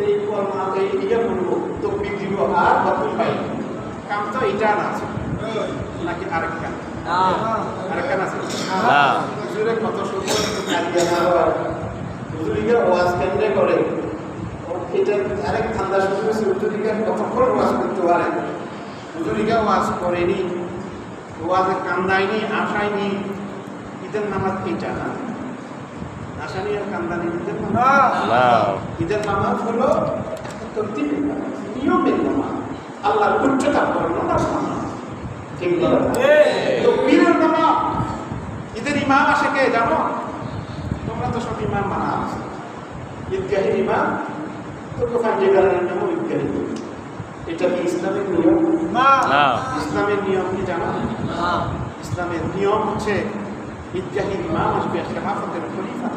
এই কর্মা এই ইয়ে করব তো দিব আর বাতিল পাই কাম তো এটা না আছে নাকি আরেকটা আরেকটা আছে না হুজুরে কত সুন্দর কারিয়া না হয় হুজুরিকে ওয়াজ কেন্দ্রে করে এটা আরেক ঠান্ডা শুরু হয়েছে হুজুরিকে কতক্ষণ ওয়াজ করতে পারে ওয়াজ করেনি ওয়াজে কান্দায়নি আসায়নি ঈদের নামাজ এইটা না। আসানি আর কান্দানি ঈদের নামাজ ঈদের নামাজ হলো তরতিবের নামাজ, নিয়মের নামাজ। আল্লাহর উচ্চতা বর্ণনার নামাজ ঠিক না? তো পীরের নামাজ ঈদের ইমাম আসে কে জানো? তোমরা তো সব ইমাম মানা আছে ঈদগাহের ইমাম তো কোথায় যে কারণের নাম ঈদগাহ এটা কি ইসলামের নিয়ম? না। ইসলামের নিয়ম কি জানো? ইসলামের নিয়ম হচ্ছে ঈদগাহের ইমাম আসবে খেলাফতের খলিফা।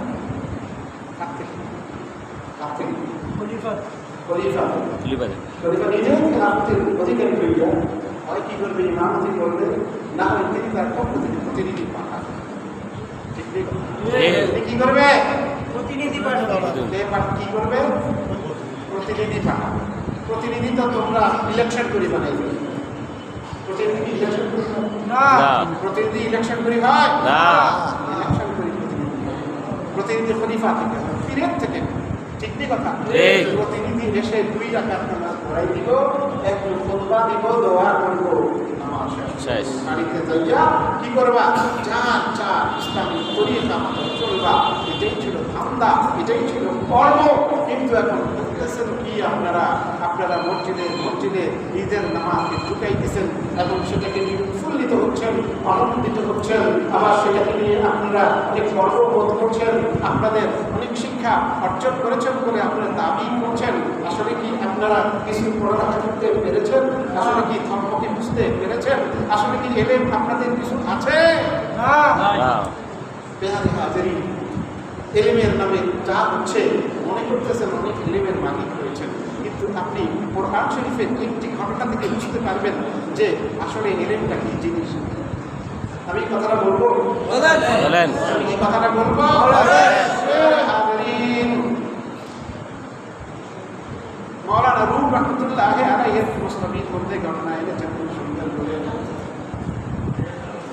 কার থেকে? কার খলিফা। খলিফা। নিজেও খেলাফতের অধিকারী হইয়া। হয় কি করবে? ইমামতি করবে না হয় তিনি তার পক্ষ থেকে প্রতিনিধি পাঠাবে কি করবে? প্রতিনিধি পাঠাবে কি করবে? প্রতিনিধি পাঠাবে প্রতিনিধি তো তোমরা ইলেকশন করি বানাইবে প্রতিনিধি ইলেকশন করি না না। প্রতিনিধি ইলেকশন করি হয়? না। ইলেকশন করি প্রতিনিধি। খলিফা থেকে ঠিক নেই কথা? প্রতিনিধি এসে দুই রাকাত নামাজ পড়াই দিব খুতবা দিব দোয়া করব। নামাজ শেষ। শেষ। বাড়িতে যাইয়া কি করবা? চার চার ইসলামী তরিকা মতো চলবা। এটাই ছিল ধান্দা এটাই ছিল কর্ম। কিন্তু এখন দেখতেছেন কি আপনারা আপনারা মসজিদে মসজিদে ঈদের নামাজকে ঢুকাই দিচ্ছেন এবং সেটাকে নিয়ে উৎফুল্লিত হচ্ছেন আনন্দিত হচ্ছেন আবার সেটাকে নিয়ে আপনারা অনেক গর্ববোধ করছেন আপনাদের অনেক শিক্ষা অর্জন করেছেন বলে আপনারা দাবি করছেন। আসলে কি আপনারা কিছু পড়ালেখা করতে পেরেছেন? আসলে কি ধর্মকে বুঝতে পেরেছেন? আসলে কি এলে আপনাদের কিছু আছে? না। না। বেহারি হাজারি এলিমের নামে যা হচ্ছে মনে করতেছেন অনেক এলিমের মালিক হয়েছেন। কিন্তু আপনি কোরআন শরীফের একটি ঘটনা থেকে বুঝতে পারবেন যে আসলে এলিমটা কি জিনিস। আমি কথাটা বলব? এই কথাটা বলব? মৌলানা রুম রহমতুল্লাহ আলাইয়ের মুসলিমের মধ্যে ঘটনা এনেছেন খুব সুন্দর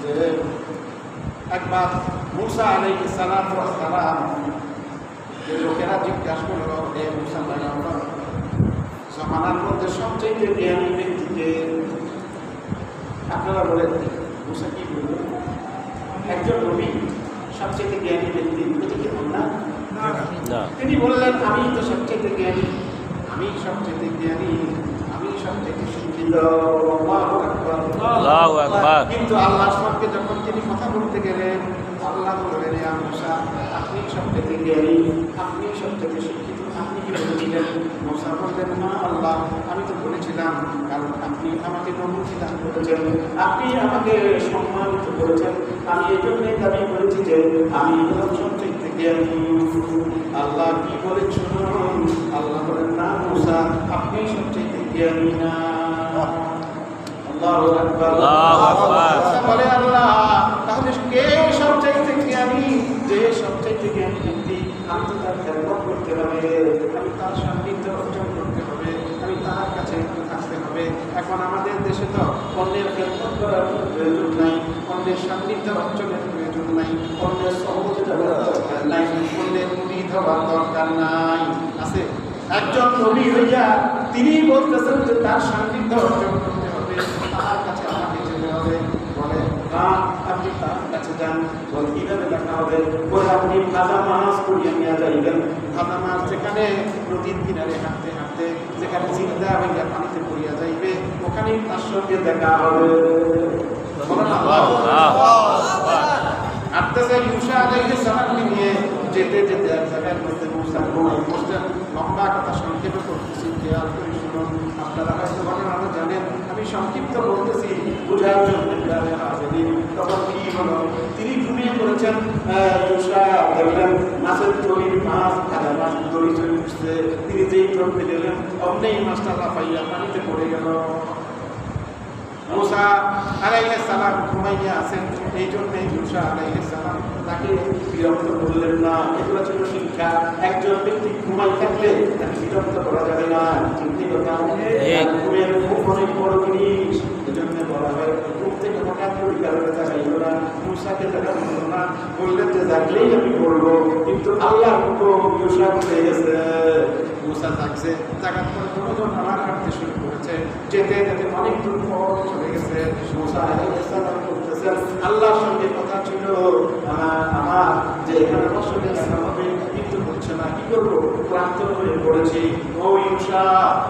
যে একবার মুসা আলাই সালাম জিজ্ঞাসা করল এ মুসা লাগাম জমানার মধ্যে সবচেয়ে জ্ঞানী ব্যক্তিকে আপনারা বলেন মুসা কি বলবেন একজন নবী সবচেয়ে জ্ঞানী ব্যক্তি। এটা কি না? তিনি বললেন আমি তো সবচেয়ে জ্ঞানী। আমি সবচেয়ে জ্ঞানী। আমি সবচেয়ে শিক্ষিত। কিন্তু আল্লাহ সঙ্গে যখন তিনি কথা বলতে গেলেন আল্লাহ বললেন "ইয়া মুসা আপনি সবচেয়ে জ্ঞানী। বলেছিলেন মুসা বললেন না আল্লাহ আমি তো বলেছিলাম কারণ আপনি আমাকে নবুতি করেছেন আপনি আমাকে সম্মানিত করেছেন। আমি এই জন্যই দাবি করেছি যে আমি সবচেয়ে জ্ঞানী আল্লাহ কি বলেন আল্লাহ বলেন না মুসা আপনি সবচেয়ে না। আল্লাহু আকবার। মুসা বলে আল্লাহ তাহলে কে সবচাইতে জ্ঞানী যে সবচাইতে জ্ঞানী ব্যক্তি আমি তো তার করতে হবে আমি তার সান্নিধ্য অর্জন করতে হবে। আমি তার কাছে থাকতে হবে এখন আমাদের দেশে তো অন্যের প্রয়োজন নাই অন্যের সান্নিধ্য অর্জনের প্রয়োজন নাই অন্যের সহযোগিতা নাই অন্যের মুড়ি হওয়ার দরকার নাই আছে একজন নবী হইয়া তিনি বলতেছেন যে তার সান্নিধ্য অর্জন করতে হবে তার কাছে আমাকে যেতে হবে বলে না আপনি তার কাছে যান কীভাবে দেখা হবে? বলে আপনি কাদা মাছ করিয়া নিয়ে যাইবেন। কাদা মাছ যেখানে নদীর কিনারে হাঁটতে হাঁটতে যেখানে চিন্তা হইয়া পানিতে পড়িয়া যাইবে। ওখানেই তার সঙ্গে দেখা হবে। হাঁটতেছে মুসা আলাইহিস সালামকে নিয়ে যেতে যেতে এক জায়গার মধ্যে ঘুমাই বসতেন লম্বা কথা সংক্ষেপে করতেছি খেয়াল করে শুনুন আপনারা হয়তো ঘটনাটা জানেন আমি সংক্ষিপ্ত বলতেছি বোঝার জন্য তখন কি হলো? তিনি ঘুমিয়ে আহ, দেখলেন মাছের তরির মাছ খাদা মাছ দড়ি চলে উঠছে। তিনি যেই চলতে গেলেন অমনি মাছটা লাফাইয়া পানিতে পড়ে গেল। মুসা আলাইহিস সালাম ঘুমাইয়া আছেন এই জন্যই মুসা আলাইহিস সালাম তাকে বিরক্ত করলেন না। এগুলো ছিল শিক্ষা। একজন ব্যক্তি ঘুমাই থাকলে তাকে বিরক্ত করা যাবে না। চিন্তি কথা ঘুমের খুব অনেক বড় জিনিস। এজন্য বলা হয় ঘুম থেকে হঠাৎ করে কারণে তাকাইল না মুসাকে তাকা হলো না। বললেন যে জাগলেই আমি করব কিন্তু আল্লাহ হুকুম মুসা হয়ে গেছে। মুসা থাকছে। জাগার পরে দুজন আমার হাঁটতে শুরু করেছে। যেতে যেতে অনেক দূর চলে গেছে। মুসা আলাইহিস সালাম আল্লাহর সঙ্গে কথা ছিল আমার যে এখানে ফসলে দেখা হবে কিন্তু হচ্ছে না। কি করব? ক্লান্ত হয়ে পড়েছি। ও ইউসা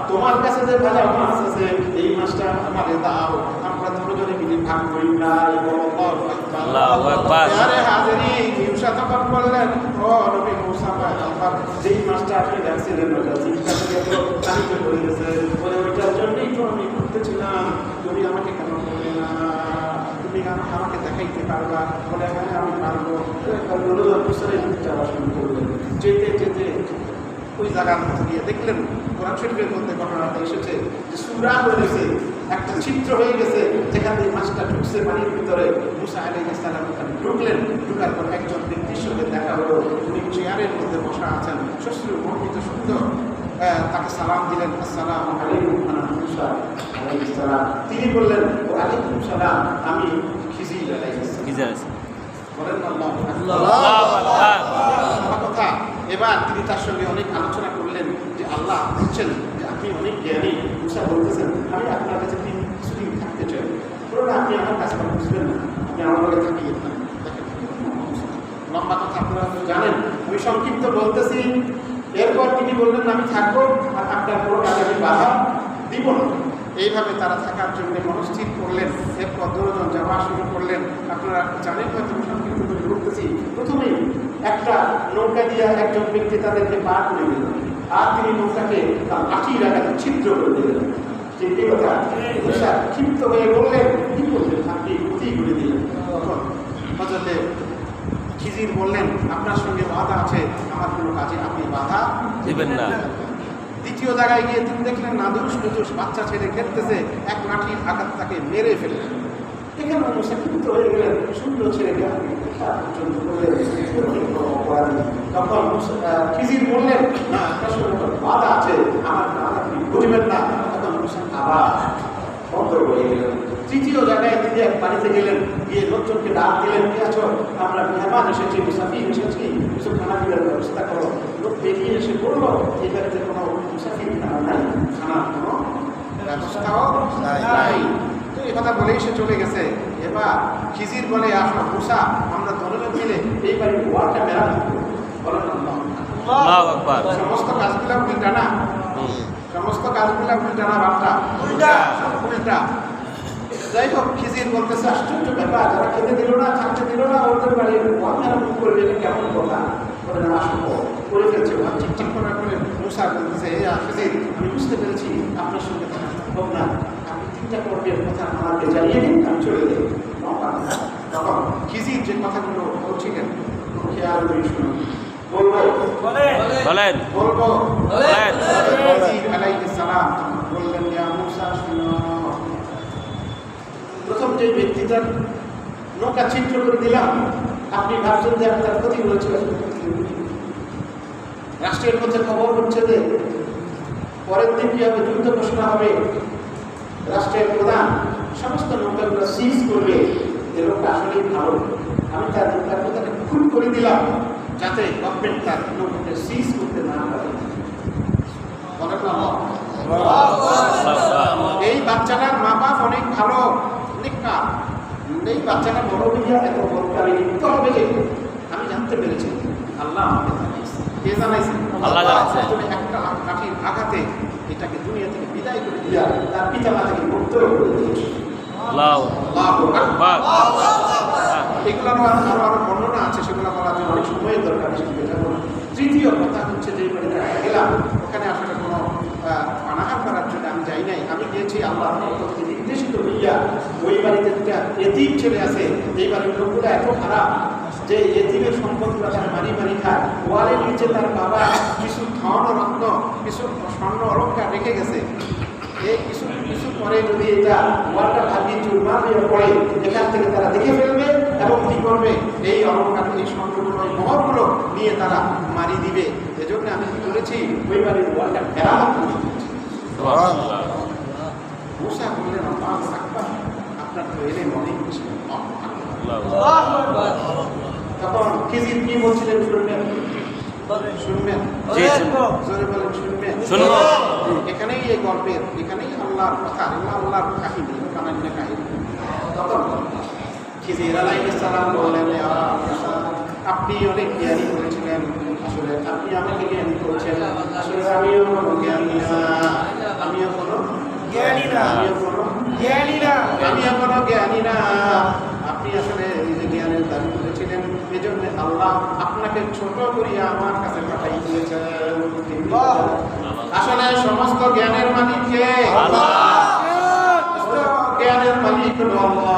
তোমার কাছে যে ভালো মাছ আছে এই মাছটা আমাকে দাও। আমরা দুজনে মিলে ভাগ করি না তখন বললেন ও নবী মুসা আমার যেই মাছটা আপনি রাখছিলেন ওটা চিন্তা থেকে তারিখে পড়ে গেছে বলে ওইটার জন্যই তো আমি করতেছিলাম তুমি আমাকে কেন বললে না? তুমি আম- আমাকে দেখাইতে পারবা, বলে আমি পারব। যাওয়া শুরু করলেন যেতে যেতে ওই জায়গার মধ্যে গিয়ে দেখলেন, কোরআন শরীফের মধ্যে ঘটনাটা এসেছে যে সুরা হয়েছে একটা ছিদ্র হয়ে গেছে, যেখান থেকে মাছটা ঢুকছে পানির ভিতরে। মুসা আলী ইসলাম ওখানে ঢুকলেন, ঢুকার পর একজন ব্যক্তির সঙ্গে দেখা হলো। উনি চেয়ারের মধ্যে বসা আছেন শ্বশুর বর্ণিত সুন্দর তাকে সালাম দিলেন আসসালাম আলাইকুম সালাম। তিনি বললেন সালাম আমি খিজির আলাইহিস সালাম। বলেন আল্লাহু। কথা এবার তিনি তার সঙ্গে অনেক আলোচনা করলেন যে আল্লাহ বলছেন যে আপনি অনেক জ্ঞানী। মুসা বলতেছেন আমি আপনার কাছে তিন কিছুদিন থাকতে চাই? বলুন আপনি আমার কাছে বুঝবেন না। আপনি আমার লগে থাকিয়ে না লম্বা কথা আপনারা তো জানেন। আমি সংক্ষিপ্ত বলতেছি এরপর তিনি বললেন, আমি থাকব আর আপনার কাজে আমি বাধা দিব না। এইভাবে তারা থাকার জন্য মনস্থির করলেন, এরপর দুজন যাওয়া শুরু করলেন। আপনারা জানেন হয়তো সংক্ষিপ্ত করে প্রথমেই একটা নৌকা দিয়ে একজন ব্যক্তি তাদেরকে পার করে দিলেন আর তিনি নৌকাকে তার লাঠি রাখাতে ছিদ্র করে দিলেন। যে মুসা ক্ষিপ্ত হয়ে বললেন, কি করলেন আপনি ক্ষতি করে দিলেন। তখন হজরতে খিজির বললেন আপনার সঙ্গে বাধা আছে আমার কোনো কাজে আপনি বাধা দিবেন না। দ্বিতীয় জায়গায় গিয়ে তিনি দেখলেন নাদুস নুদুস বাচ্চা ছেলে খেলতেছে এক লাঠির আঘাত তাকে মেরে ফেললেন এখানে হয়ে গেলেন সুন্দর ছেলেকে আপনি। তখন খিজির বললেন না আপনার সঙ্গে বাধা আছে আমার আপনি বুঝবেন না তখন আবার বন্ধ হয়ে গেলেন তৃতীয় জায়গায় তিনি এক বাড়িতে গেলেন। গিয়ে লোকজনকে ডাক দিলেন কে আছো? আমরা মেহমান এসেছি মুসাফির এসেছি। কিছু খানা পিনার ব্যবস্থা করো। লোক বেরিয়ে এসে বলল এই বাড়িতে কোনো মুসাফির খানা নাই খানার কোনো ব্যবস্থাও নাই। তো এই কথা বলেই সে চলে গেছে। এবার খিজির বলে আসো মুসা আমরা দলজন মিলে এই বাড়ির বলেন আল্লাহু। আকবার। সমস্ত কাজগুলো উল্টা না? সমস্ত কাজগুলো উল্টা না উল্টা। উল্টা। যাই হোক খিজির বলতেছে আশ্চর্য ব্যাপার যারা খেতে দিল না থাকতে দিল না ওদের বাড়ি আপনারা মুখ করবে এটা কেমন কথা? বলে না আসব করে ফেলছে ঠিকঠাক করার পরে বলতেছে আমি বুঝতে পেরেছি আপনার সঙ্গে থাকা সম্ভব না। আপনি তিনটা কথা আমাকে জানিয়ে দিন আমি চলে যাই। তখন খিজির যে কথাগুলো বলছিলেন খেয়াল করে শুনুন। বলব বলেন। বলব বলেন। বললেন ইয়া মুসা শুনো যে ব্যক্তিটার নৌকা ছিদ্র করে দিলাম আপনি ভাবছেন যে আমি তার ক্ষতি করেছি। রাষ্ট্রের মধ্যে খবর হচ্ছে যে পরের দিন কি হবে যুদ্ধ ঘোষণা হবে রাষ্ট্রের প্রধান সমস্ত নৌকাগুলো সিজ করবে যে লোকটা আসলেই ভালো। আমি তার নৌকার কথাটা খুন করে দিলাম যাতে গভর্নমেন্ট তার নৌকাকে সিজ করতে না পারে। এই বাচ্চাটার মা বাপ অনেক ভালো অনেক কাজ এই বাচ্চাটা বড় হইয়া এত বড়কারী লিপ্ত হবে যে আমি জানতে পেরেছি আল্লাহ আমাকে জানাইছে কে জানাইছে আল্লাহ জানাইছে। আসলে একটা কাঠির আঘাতে এটাকে দুনিয়া থেকে বিদায় করে দিয়া তার পিতা মাতাকে মুক্ত করে দিয়েছে আল্লাহু আল্লাহু আকবার। আকবার এগুলো আরও আরও বর্ণনা আছে সেগুলো বলার জন্য অনেক সময়ের দরকার। তৃতীয় কথা হচ্ছে যে বাড়িতে আমি গেলাম ওখানে আসলে কোনো পানাহার করার জন্য আমি যাই নাই আমি গিয়েছি আল্লাহ প্রতি ওই বাড়িতে দুটা এতিম ছেলে আছে এই বাড়ির লোকগুলো এত খারাপ যে এতিমের সম্পদগুলো তারা মারি মারি খায়। ওয়ালের নিচে তার বাবা কিছু ধন রত্ন কিছু স্বর্ণ অলঙ্কার রেখে গেছে। এই কিছু কিছু পরে যদি এটা ওয়ালটা ভাবিয়ে চুরমার হয়ে পড়ে এখান থেকে তারা দেখে ফেলবে এবং কি করবে? এই অলঙ্কার এই সম্পূর্ণ এই মহরগুলো নিয়ে তারা মারি দিবে। এজন্য আমি কি করেছি? ওই বাড়ির ওয়ালটা। সুবহানাল্লাহ। মুসা বললেন তখন খিজির কি বলছিলেন শুনবেন এখানেই এই গল্পের এখানেই আল্লাহর কথা আল্লাহর কাহিনী কানান্য কাহিনী তখন খিজির আপনি অনেক জ্ঞানী করেছিলেন আসলে আপনি আমাকে জ্ঞানী করেছেন আসলে আমিও কোনো জ্ঞানী না আমিও কোনো জ্ঞানী না। আমিও কোনো জ্ঞানী না আমি এখনও জ্ঞানী না আপনি আসলে এই যে জ্ঞানের দাবি করেছিলেন এই জন্য আল্লাহ আপনাকে ছোট করিয়া আমার কাছে পাঠাই দিয়েছেন। আসলে সমস্ত জ্ঞানের মালিক কে? জ্ঞানের মালিক হলো আল্লাহ।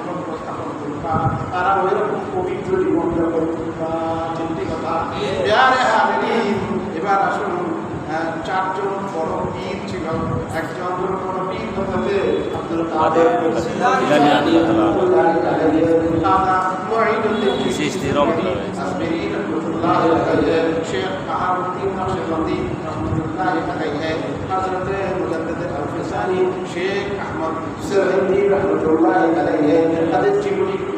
সম্পর্ক স্থাপন করবা তারা পবিত্র জীবন যাপন করবা কথা এবার আসুন চারজন বড় পীর ছিল। একজন বড় পীর আব্দুল কাদের। আলাইহি শেখ বাহাউদ্দিন নকশবন্দি রহমাতুল্লাহ আলাইহি হযরত মুজাদ্দিদ আল-ফিসানি শেখ আহমদ সিরহিন্দি রহমাতুল্লাহ আলাইহি তাদের জীবনী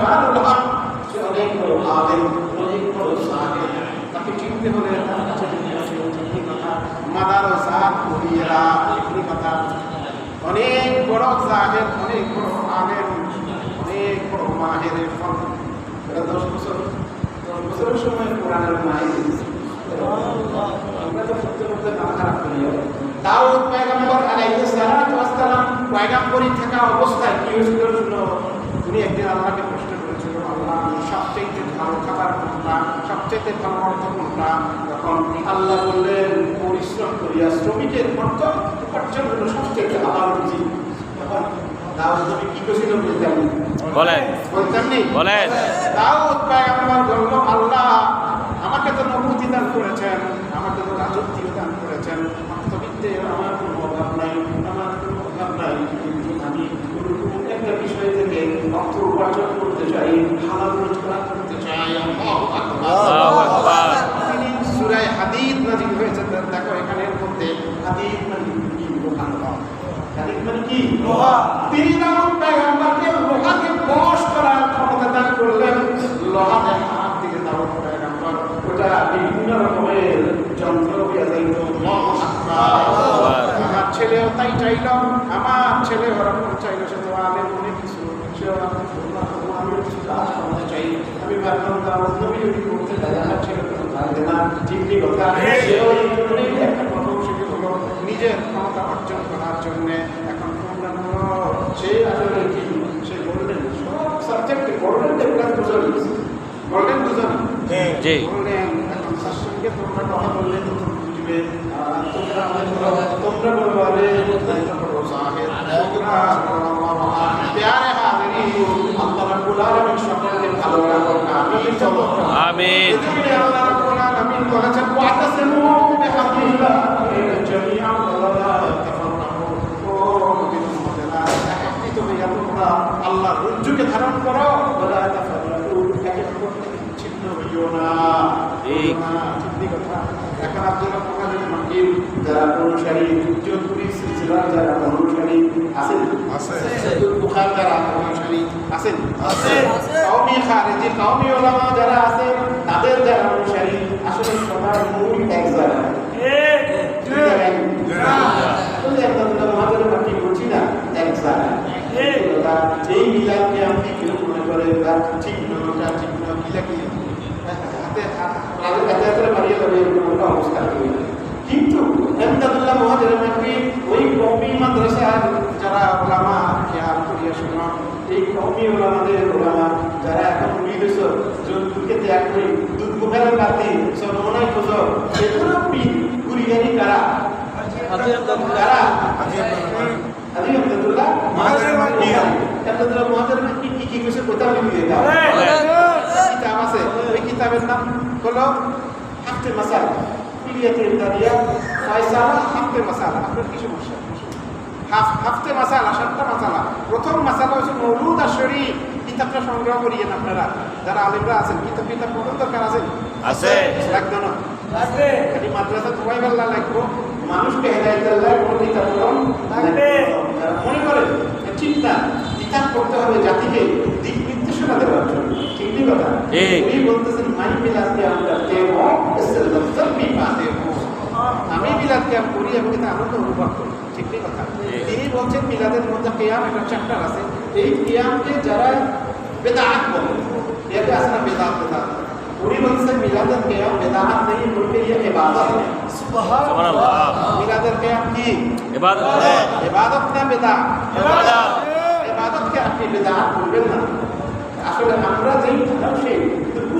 সাহেব অনেক বড় আলেম অনেক বড় সাহেব অনেক বড় অনেক বড় মাহের ফল এটা দশ বছর, দশ বছরের সময় কোরআনের মাই তো সত্যি বলতে নাম খারাপ করি। দাউদ পয়গম্বর আলাইহিস অবস্থায় কি একদিন আল্লাহকে প্রশ্ন করেছিল, আল্লাহ সবচেয়ে ভালো খাবার কোনটা? সবচেয়ে ভালো অর্থ কোনটা? তখন আল্লাহ বললেন, পরিশ্রম করিয়া শ্রমিকের অর্থ উপার্জন হলো সবচেয়ে ভালো রুজি। তখন দাউদ নবী কি করেছিল নি বলেন। দাউদ পয়গম্বর বলল আল্লাহ। আমাকে তো নবুতি দান করেছেন আমাকে তো রাজত্বীয় দান করেছেন। অর্থবিদ্যে আমার কোনো অভাব নাই আমার কোনো অভাব নাই। কিন্তু আমি একটা বিষয় থেকে অর্থ উপার্জন করতে চাই হালাল রোজগার করতে চাই আল্লাহু আকবার আল্লাহু আকবার। তিনি সূরায়ে হাদীদ নাযিল হয়েছে দেখো এখানে এর মধ্যে হাদীদ মানে কি লোহা হাদীদ মানে কি লোহা। তিনি নামক পয়গম্বরকে লোহাকে বশ করার ক্ষমতা দান করলেন লোহাতে হাত দিকে দাও পয়গম্বর ওটা বিভিন্ন রকমের যন্ত্র দিয়ে যাইত আল্লাহু আকবার। আমার ছেলেও তাই চাইল আমার ছেলে ওরকম চাইল সে তো আমের মনে কিছু সে ওরকম আমি কিছু কাজ করতে চাই। আমি ভাবলাম তার নবী যদি করতে আমার ছেলে তো পারবে না ঠিক ঠিক কথা সেও এই একটা প্রথম শিখে হলো নিজের ক্ষমতা অর্জন করার জন্যে এখন সে আসলে কি? সে সব সাবজেক্টে দুজন দুজন এখন তার সঙ্গে তোমরা কথা বললে আমিন। আল্লাহ রজ্জুকে ধারণ করো। ঠিক। এখন আব্দুল্লাহ মুহাম্মদ মাকিম যারা অনুসারী যুদ্ধপুরি সিলসিলার যারা অনুসারী আছেন। আছে। বুখার যারা অনুসারী আছেন। আছে। কওমি খারেজি কওমি ওলামা যারা আছে তাদের যারা অনুসারী আসলে সবার মূল এক জায়গায় দুই জায়গায় না। ওই যে আব্দুল্লাহ মুহাম্মদ মাকিম বলছি না এক। জায়গায় এই মিলাদকে আপনি কীরকম মনে করেন? তার ঠিক নটা ঠিক নয় মিলা কি? হাতে হাত রাজের হাতে হাতে মারিয়ে যাবে এরকম অবস্থা কিন্তু এমদাদুল্লাহ মহাজের নাকি ওই কৌমি মাদ্রাসার যারা ওলামা খেয়াল করিয়া শোনো এই কৌমি ওলামাদের ওলামা যারা এখন বিদেশ জন্তুকে ত্যাগ করি দুধ মুখের কাতি সব মনে খোঁজো এগুলো কুড়িয়ানি কারা? কারা? আদি আব্দুল্লাহ। মহাজের মাকি। আব্দুল্লাহ। মহাজের কি কি কিছু কথা লিখে দাও। কিতাব আছে ওই কিতাবের নাম হলো হাফতে মাসাল কুলিয়াতে ইমদাদিয়া ফয়সালা হাফতে মাসালা আপনার কি সমস্যা হাফ হাফতে মাসালা সাতটা মাসালা প্রথম মাসালা হচ্ছে মৌলুদ আর শরীফ কিতাবটা সংগ্রহ করিয়েন আপনারা যারা আলিমরা আছেন কিতাব কিতাব দরকার আছে আছে। লাগতো না খালি মাদ্রাসা তোমায় বেলা লাগবো মানুষকে হেদায়ত আল্লাহ কোনো কিতাব লাগবে। মনে করেন না কিতাব পড়তে হবে জাতিকে দিক নির্দেশনা দেওয়ার জন্য ঠিক কথা ঠিক। উনি বলতেছেন মাই মিলাদকে আমরা করতে হো ইসে লফজল ভি পাতে হো আমি মিলাদকে আমি করি এবং এতে আনন্দ অনুভব করি ঠিক কি কথা ঠিক। তিনি বলছেন মিলাদের মধ্যে কেয়াম একটা চ্যাপ্টার আছে এই কেয়ামকে যারা বেদাত বলে এতে আসলে বেদাত বেদাত উনি বলছেন মিলাদের কেয়াম বেদাত নেই বলতে ইয়ে ইবাদত है। সুবহানাল্লাহ মিলাদের কেয়াম কি ইবাদত है। ইবাদত না বেদাত ইবাদত এবাদতকে আপনি বেদাত বলবেন না আসলে আমরা যেই ধারণ সেই